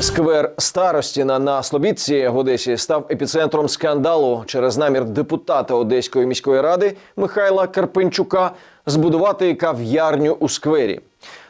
Сквер Старостіна на Слобідці в Одесі став епіцентром скандалу через намір депутата Одеської міської ради Михайла Карпенчука збудувати кав'ярню у сквері.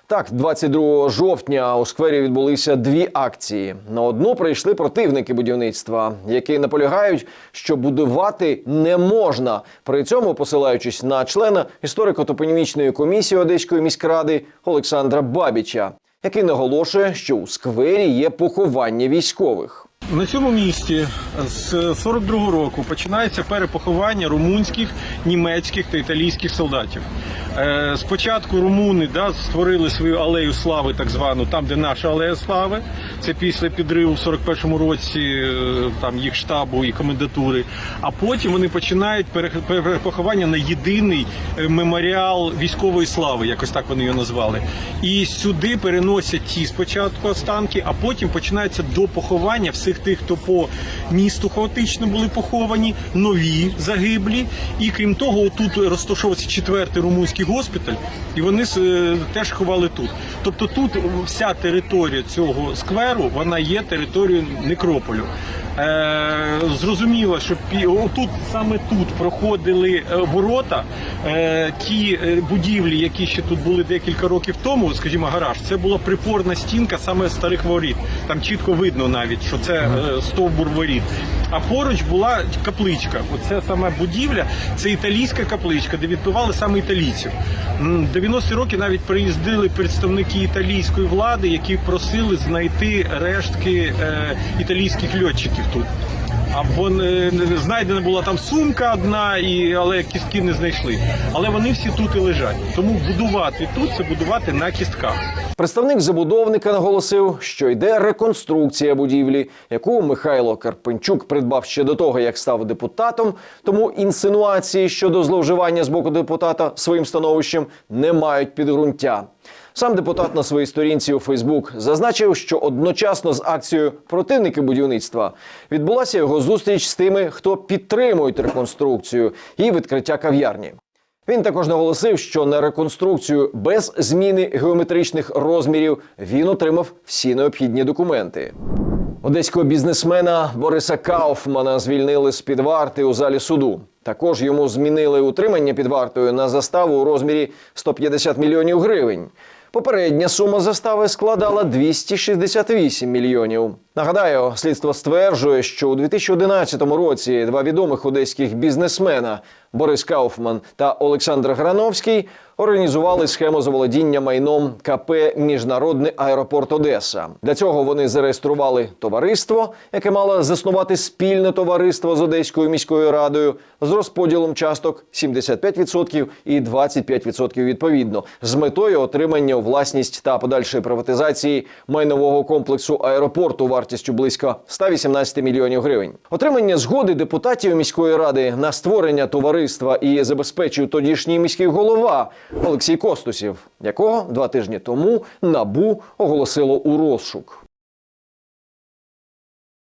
Так, 22 жовтня у сквері відбулися дві акції. На одну прийшли противники будівництва, які наполягають, що будувати не можна. При цьому посилаючись на члена історико-топонімічної комісії Одеської міськради Олександра Бабіча, який наголошує, що у сквері є поховання військових. На цьому місці з 42-го року починається перепоховання румунських, німецьких та італійських солдатів. Е, Спочатку румуни да, створили свою алею слави, так звану, там, де наша алея слави. Це після підриву в 41-му році е, там їх штабу і комендатури. А потім вони починають перепоховання на єдиний е, меморіал військової слави, якось так вони його назвали. І сюди переносять ті спочатку останки, а потім починається допоховання всіх тих, хто по місту хаотично були поховані, нові загиблі. І крім того, тут розташовується четвертий румунський госпіталь, і вони е, теж ховали тут. Тобто тут вся територія цього скверу вона є територією некрополю. Е, зрозуміло, що отут саме тут проходили е, ворота. Е, ті е, будівлі, які ще тут були декілька років тому, скажімо, гараж, це була припорна стінка саме старих воріт. Там чітко видно навіть, що це стовбур воріт. А поруч була капличка. Оце саме будівля, це італійська капличка, де відбували саме італійців. М, 90-ті роки навіть приїздили представники італійської влади, які просили знайти рештки е, італійських льотчиків тут. А вони знайдена була там сумка одна, і але кістки не знайшли. Але вони всі тут і лежать. Тому будувати тут це будувати на кістках. Представник забудовника наголосив, що йде реконструкція будівлі, яку Михайло Карпенчук придбав ще до того, як став депутатом. Тому інсинуації щодо зловживання з боку депутата своїм становищем не мають підґрунтя. Сам депутат на своїй сторінці у Фейсбук зазначив, що одночасно з акцією противники будівництва відбулася його зустріч з тими, хто підтримують реконструкцію і відкриття кав'ярні. Він також наголосив, що на реконструкцію без зміни геометричних розмірів він отримав всі необхідні документи. Одеського бізнесмена Бориса Кауфмана звільнили з під варти у залі суду. Також йому змінили утримання під вартою на заставу у розмірі 150 мільйонів гривень. Попередня сума застави складала 268 мільйонів. Нагадаю, слідство стверджує, що у 2011 році два відомих одеських бізнесмена Борис Кауфман та Олександр Грановський організували схему заволодіння майном КП Міжнародний аеропорт Одеса. Для цього вони зареєстрували товариство, яке мало заснувати спільне товариство з Одеською міською радою з розподілом часток 75% і 25% відповідно, з метою отримання у власність та подальшої приватизації майнового комплексу аеропорту вартістю близько 118 мільйонів гривень. Отримання згоди депутатів міської ради на створення товариства і забезпечив тодішній міський голова Олексій Костусів, якого два тижні тому набу оголосило у розшук.